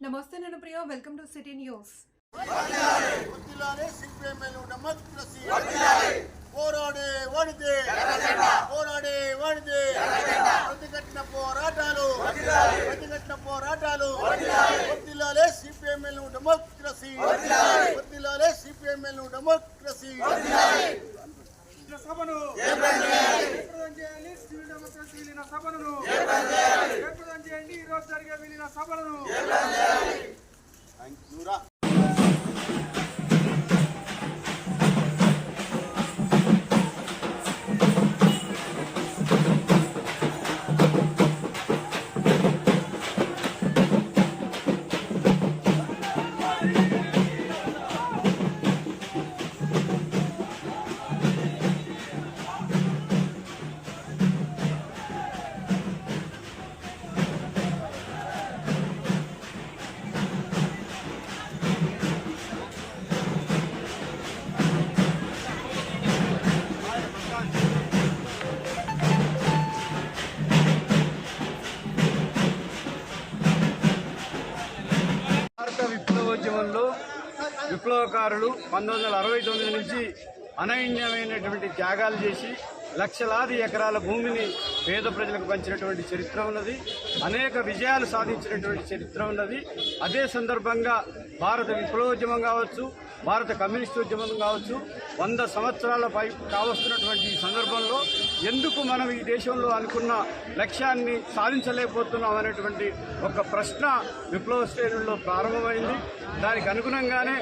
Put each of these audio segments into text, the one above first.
నమస్తే నేను Priya welcome to city news పోరాడే వాడితే. పోరాడే వాడితే. ప్రతిఘటన పోరాటాలు. ప్రతిఘటన పోరాటాలు. వదిలాలే సిపిఎంఎల్ డెమోక్రసీ వదిలాలే సిపిఎంఎల్ డెమోక్రసీ సభను. చేయాలి సివిల్ డెమోక్రసీ సభను చేయండి ఈ రోజు జరిగే విలీన సభలను. నూరా భారత విప్లవకారులు పంతొమ్మిది వందల అరవై తొమ్మిది నుంచి అనైన్యమైనటువంటి త్యాగాలు చేసి లక్షలాది ఎకరాల భూమిని పేద ప్రజలకు పంచినటువంటి చరిత్ర ఉన్నది. అనేక విజయాలు సాధించినటువంటి చరిత్ర ఉన్నది. అదే సందర్భంగా భారత విప్లవోద్యమం కావచ్చు భారత కమ్యూనిస్ట్ ఉద్యమం కావచ్చు వంద సంవత్సరాల పై కావస్తున్నటువంటి ఈ సందర్భంలో ఎందుకు మనం ఈ దేశంలో అనుకున్న లక్ష్యాన్ని సాధించలేకపోతున్నాం అనేటువంటి ఒక ప్రశ్న విప్లవ శ్రేణుల్లో ప్రారంభమైంది. దానికి అనుగుణంగానే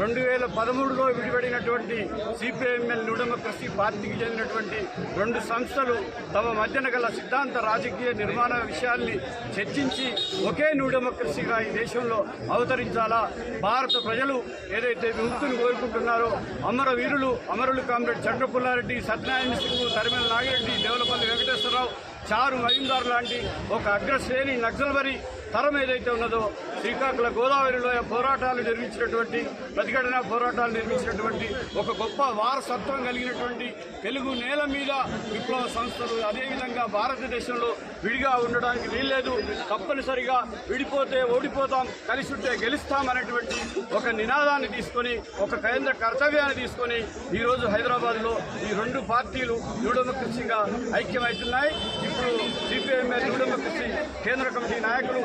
రెండు వేల పదమూడులో విడిపడినటువంటి సిపిఐఎంఎల్ న్యూడెమోక్రసీ పార్టీకి చెందినటువంటి రెండు సంస్థలు తమ మధ్యన గల సిద్ధాంత రాజకీయ నిర్మాణ విషయాల్ని చర్చించి ఒకే న్యూడెమోక్రసీగా ఈ దేశంలో అవతరించాలా? భారత ప్రజలు ఏదైతే విముక్తిని కోరుకుంటున్నారో. అమర వీరులు అమరులు కామ్రేడ్ చంద్రపుల్లారెడ్డి సత్యనారాయణ సింగ్ తరిమల నాగిరెడ్డి దేవులపల్లి వెంకటేశ్వరరావు చారు మహీందార్ లాంటి ఒక అగ్రశ్రేణి నక్సల్బరి తరం ఏదైతే ఉన్నదో శ్రీకాకుళ గోదావరిలో పోరాటాలు నిర్మించినటువంటి ప్రతిఘటన పోరాటాలు నిర్మించినటువంటి ఒక గొప్ప వారసత్వం కలిగినటువంటి తెలుగు నేల మీద విప్లవ సంస్థలు అదేవిధంగా భారతదేశంలో విడిగా ఉండడానికి వీల్లేదు. తప్పనిసరిగా విడిపోతే ఓడిపోతాం కలిసి ఉంటే గెలుస్తాం అనేటువంటి ఒక నినాదాన్ని తీసుకొని ఒక కేంద్ర కర్తవ్యాన్ని తీసుకొని ఈరోజు హైదరాబాద్లో ఈ రెండు పార్టీలు న్యూడెమోక్రసీగా ఐక్యమవుతున్నాయి. ఇప్పుడు సిపిఐఎంఎల్ న్యూడెమోక్రసీ కేంద్ర కమిటీ నాయకులు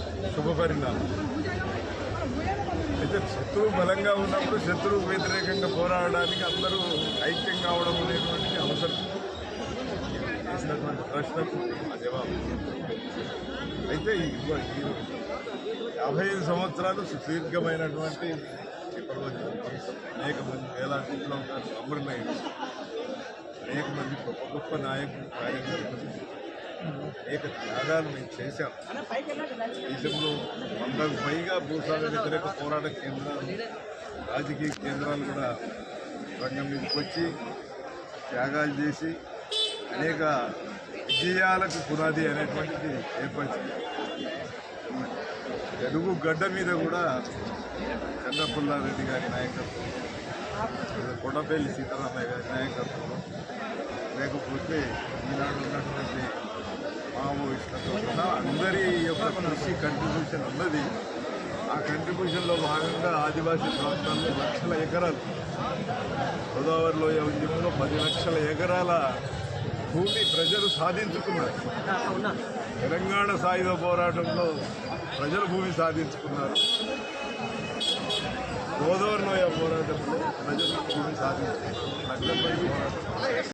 శుభపరిణామం. అయితే శత్రువు బలంగా ఉన్నప్పుడు శత్రువు వ్యతిరేకంగా పోరాడడానికి అందరూ ఐక్యం కావడం అనేటువంటిది అవసరం. చేసినటువంటి ప్రశ్నకు జవాబు. అయితే యాభై ఐదు సంవత్సరాలు సుదీర్ఘమైనటువంటి విప్లవోద్యమం అనేక మంది వేల కోట్ల అమరులైన అనేక మంది గొప్ప గొప్ప నాయకులు కార్యకర్తలు. అనేక త్యాగాలు మేము చేశాం. దేశంలో వందకు పైగా భూస్వామ్య వ్యతిరేక పోరాట కేంద్రాలు రాజకీయ కేంద్రాలు కూడా రంగం మీదకి వచ్చి త్యాగాలు చేసి అనేక విజయాలకు పునాది అనేటువంటిది ఏర్పరిచింది. తెలుగు గడ్డ మీద కూడా చంద్రపుల్లారెడ్డి గారి నాయకత్వం కొండపల్లి సీతారామయ్య గారి నాయకత్వం లేకపోతే ఈనాడు ఉన్నటువంటి మావోయిస్టులతో అందరి యొక్క కృషి కంట్రిబ్యూషన్ ఉన్నది. ఆ కంట్రిబ్యూషన్లో భాగంగా ఆదివాసీ ప్రాంతాల్లో లక్షల ఎకరాలు గోదావరి లోయ ఉద్యమంలో పది లక్షల ఎకరాల భూమి ప్రజలు సాధించుకున్నారు. తెలంగాణ సాయుధ పోరాటంలో ప్రజలు భూమి సాధించుకున్నారు. గోదావరి లోయ పోరాటంలో ప్రజలు భూమి సాధించుకున్నారు. నక్సల్బరీ పోరాటం.